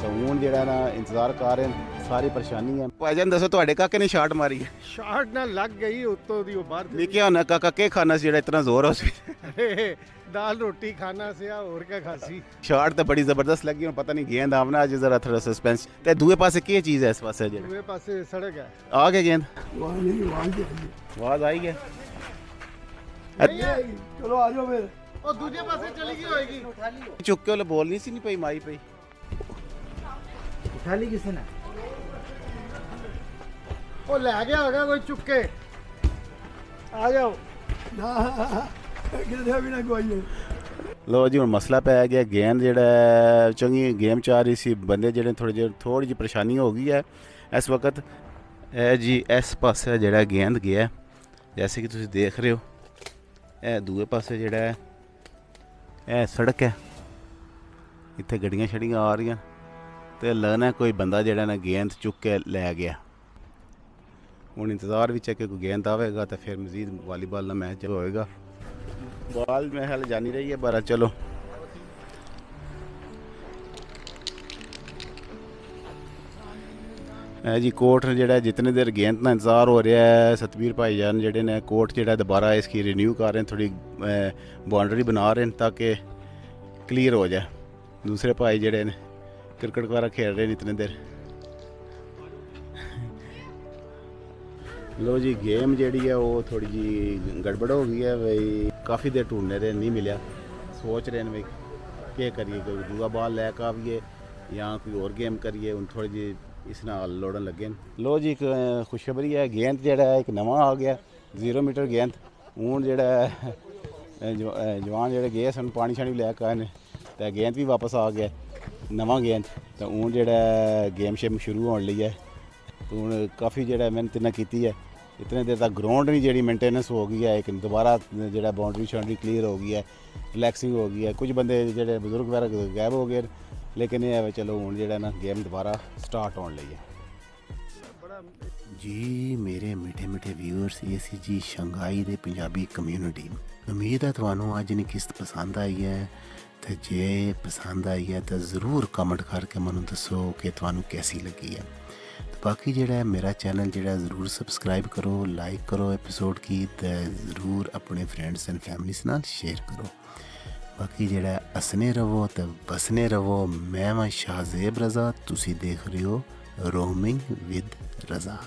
ਤੇ ਹੁਣ ਜਿਹੜਾ ਨਾ ਇੰਤਜ਼ਾਰ ਕਰ ਰਹੇ ਸਾਰੀ ਪਰੇਸ਼ਾਨੀ ਹੈ। ਭਾਜਨ ਦੱਸੋ ਤੁਹਾਡੇ ਕਾਕੇ ਨੇ ਸ਼ਾਟ ਮਾਰੀ ਹੈ? ਸ਼ਾਟ ਨਾਲ ਲੱਗ ਗਈ ਉੱਤੋਂ ਦੀ ਉਹ ਬਾਹਰ ਦੀ। ਲਿਖਿਆ ਹੋਣਾ ਕਾਕਾ ਕੀ ਖਾਣਾ ਸੀ ਜਿਹੜਾ ਇਤਨਾ ਜ਼ੋਰ ਉਸ ਵਿੱਚ? ਦਾਲ ਰੋਟੀ ਖਾਣਾ ਸਿਆ ਹੋਰ ਕਿਆ ਖਾਸੀ। ਸ਼ਾਟ ਤਾਂ ਬੜੀ ਜ਼ਬਰਦਸਤ ਲੱਗੀ ਹੁਣ ਪਤਾ ਨਹੀਂ ਗੇਂਦ ਆਵਣਾ ਅੱਜ ਜ਼ਰਾ ਥੋੜਾ ਸਸਪੈਂਸ ਤੇ ਦੂਏ ਪਾਸੇ ਕੀ ਚੀਜ਼ ਹੈ ਇਸ ਪਾਸੇ ਜਿਹੜੇ? ਦੂਏ ਪਾਸੇ ਸੜਕ ਹੈ। ਆ ਕੇ ਗੇਂਦ ਆਵਾਜ਼ ਨਹੀਂ ਆਵਾਜ਼ ਨਹੀਂ ਆਵਾਜ਼ ਆਈ ਹੈ? ਚਲੋ ਆ ਜਾਓ ਫਿਰ। ਉਹ ਦੂਜੇ ਪਾਸੇ ਚਲੀ ਗਈ ਹੋਏਗੀ। ਚੁੱਕ ਕੇ ਉਹ ਬੋਲ ਨਹੀਂ ਸੀ ਨਹੀਂ ਪਈ ਮਾਈ ਪਈ। ਉਠਾਲੀ ਕਿਸੇ ਨੇ। ਉਹ ਲੈ ਗਿਆ ਹੋਗਾ ਕੋਈ ਚੁੱਕ। ਕੇ ਆ ਜਾਓ। ਨਾ ਕਿਤੇ ਵੀ ਨਾ ਕੋਈ ਲੋ ਜੀ ਹੁਣ ਮਸਲਾ ਪੈ ਗਿਆ ਗੇਂਦ ਜਿਹੜਾ ਚੰਗੀ ਗੇਮ ਚਾ ਰਹੀ ਸੀ ਬੰਦੇ ਜਿਹੜੇ ਥੋੜੇ ਜਿਹਾ ਥੋੜੀ ਜਿਹੀ ਪਰੇਸ਼ਾਨੀ ਹੋ ਗਈ ਹੈ। ਇਸ ਵਕਤ ਇਹ ਜੀ ਇਸ ਪਾਸੇ ਜਿਹੜਾ ਗੇਂਦ ਗਿਆ ਜੈਸੇ ਕਿ ਤੁਸੀਂ ਦੇਖ ਰਹੇ ਹੋ ਇਹ ਦੂਏ ਪਾਸੇ ਜਿਹੜਾ ਹੈ ਇਹ ਸੜਕ ਹੈ। ਇੱਥੇ ਗੱਡੀਆਂ ਛੜੀਆਂ ਆ ਰਹੀਆਂ। ਤੇ ਲੱਗਣਾ ਕੋਈ ਬੰਦਾ ਜਿਹੜਾ ਨਾ ਗੇਂਦ ਚੁੱਕ ਕੇ ਲੈ ਗਿਆ। ਹੁਣ ਇੰਤਜ਼ਾਰ ਵਿੱਚ ਹੈ ਕਿ ਕੋਈ ਗੇਂਦ ਆਵੇਗਾ ਤਾਂ ਫਿਰ ਮਜ਼ੀਦ ਵਾਲੀਬਾਲ ਦਾ ਮੈਚ ਹੋਏਗਾ। ਬਾਲ ਮਹਿਲ ਜਾਨੀ ਰਹੀ ਹੈ ਬਾਰਾ ਚਲੋ। ਇਹ ਜੀ ਕੋਰਟ ਜਿਹੜਾ ਜਿੰਨੇ ਦੇਰ ਗੇਂਦ ਦਾ ਇੰਤਜ਼ਾਰ ਹੋ ਰਿਹਾ ਹੈ ਸਤਵੀਰ ਭਾਈ ਜਾਨ ਜਿਹੜੇ ਨੇ ਕੋਰਟ ਜਿਹੜਾ ਦੁਬਾਰਾ ਇਸ ਕੀ ਰੀਨਿਊ ਕਰ ਰਹੇ ਥੋੜੀ ਬਾਉਂਡਰੀ ਬਣਾ ਰਹੇ ਤਾਂ ਕਿ ਕਲੀਅਰ ਹੋ ਜਾਏ। ਦੂਸਰੇ ਭਾਈ ਜਿਹੜੇ ਨੇ ਕ੍ਰਿਕਟ ਵਗੈਰਾ ਖੇਡ ਰਹੇ ਨੇ ਇਤਨੇ ਦੇਰ। ਲੋ ਜੀ ਗੇਮ ਜਿਹੜੀ ਹੈ ਉਹ ਥੋੜੀ ਜੀ ਗੜਬੜ ਹੋ ਗਈ ਹੈ ਬਈ। ਕਾਫੀ ਦੇਰ ਢੂੰਡਨੇ ਰਹੇ ਨਹੀਂ ਮਿਲਿਆ। ਸੋਚ ਰਹੇ ਨੇ ਬਈ ਕੀ ਕਰੀਏ ਕੋਈ ਦੂਆ ਬਾਲ ਲੈ ਕੇ ਆਈਏ ਜਾਂ ਕੋਈ ਹੋਰ ਗੇਮ ਕਰੀਏ ਹੁਣ ਥੋੜੀ ਜੀ ਇਸ ਨਾਲ ਲੋੜਨ ਲੱਗੇ ਨੇ। ਲੋ ਜੀ ਇੱਕ ਅਹ, ਖੁਸ਼ਖਬਰੀ ਹੈ ਗੇਂਦ ਜਿਹੜਾ ਇੱਕ ਨਵਾਂ ਆ ਗਿਆ 0 ਮੀਟਰ ਗੇਂਦ। ਹੁਣ ਜਿਹੜਾ ਹੈ, ਜਵਾਨ ਜਿਹੜੇ ਗਏ ਸਨ ਪਾਣੀ ਛਾਣੀ ਵੀ ਲੈ ਕੇ ਆਏ ਨੇ ਤੇ ਗੇਂਦ ਵੀ ਵਾਪਸ ਆ ਗਿਆ। ਨਵਾਂ ਗੇਂਦ ਤਾਂ ਹੁਣ ਜਿਹੜਾ ਗੇਮ ਸ਼ੇਮ ਸ਼ੁਰੂ ਹੋਣ ਲਈ ਹੈ। ਹੁਣ ਕਾਫੀ ਜਿਹੜਾ ਮਿਹਨਤ ਇਹਨਾਂ ਕੀਤੀ ਹੈ। ਇਤਨੇ ਦੇਰ ਤੱਕ ਗਰਾਊਂਡ ਨਹੀਂ ਜਿਹੜੀ ਮੇਨਟੇਨੈਂਸ ਹੋ ਗਈ ਹੈ। ਇੱਕ ਦੁਬਾਰਾ ਜਿਹੜਾ ਬਾਉਂਡਰੀ ਸ਼ਾਉਂਡਰੀ ਕਲੀਅਰ ਹੋ ਗਈ ਹੈ। ਰਿਲੈਕਸਿੰਗ ਹੋ ਗਈ ਹੈ। ਕੁਝ ਬੰਦੇ ਜਿਹੜੇ ਬਜ਼ੁਰਗ ਵਗੈਰਾ ਗਾਇਬ ਹੋ ਗਏ ਨੇ, ਲੇਕਿਨ ਇਹ ਹੈ ਚਲੋ ਹੁਣ ਜਿਹੜਾ ਨਾ ਗੇਮ ਦੁਬਾਰਾ ਸਟਾਰਟ ਹੋਣ ਲਈ ਹੈ। ਜੀ ਮੇਰੇ ਮਿੱਠੇ ਮਿੱਠੇ ਵਿਊਅਰਸ ਇਹ ਸੀ ਜੀ ਸ਼ੰਘਾਈ ਦੇ ਪੰਜਾਬੀ ਕਮਿਊਨਿਟੀ ਉਮੀਦ ਹੈ ਤੁਹਾਨੂੰ ਅੱਜ ਦੀ ਕਿਸ਼ਤ ਪਸੰਦ ਆਈ ਹੈ। ਤੇ ਜੇ ਪਸੰਦ ਆਈ ਹੈ ਤਾਂ ਜ਼ਰੂਰ ਕਮੈਂਟ ਕਰਕੇ ਮੈਨੂੰ ਦੱਸੋ ਕਿ ਤੁਹਾਨੂੰ ਕੈਸੀ ਲੱਗੀ ਹੈ ਤੇ ਬਾਕੀ ਜਿਹੜਾ ਹੈ ਮੇਰਾ ਚੈਨਲ ਜਿਹੜਾ ਜ਼ਰੂਰ ਸਬਸਕ੍ਰਾਈਬ ਕਰੋ ਲਾਈਕ ਕਰੋ ਐਪੀਸੋਡ ਕੀ ਤੇ ਜ਼ਰੂਰ ਆਪਣੇ ਫਰੈਂਡਸ ਐਂਡ ਫੈਮਿਲੀਜ਼ ਨਾਲ ਸ਼ੇਅਰ ਕਰੋ ਬਾਕੀ ਜਿਹੜਾ ਹੱਸਨੇ ਰਵੋ ਤੇ ਬਸਨੇ ਰਵੋ ਮੈਂ ਹਾਂ ਸ਼ਾਹਜ਼ੇਬ ਰਜ਼ਾ ਤੁਸੀਂ ਦੇਖ ਰਹੇ ਹੋ ਰੋਮਿੰਗ ਵਿਦ ਰਜ਼ਾ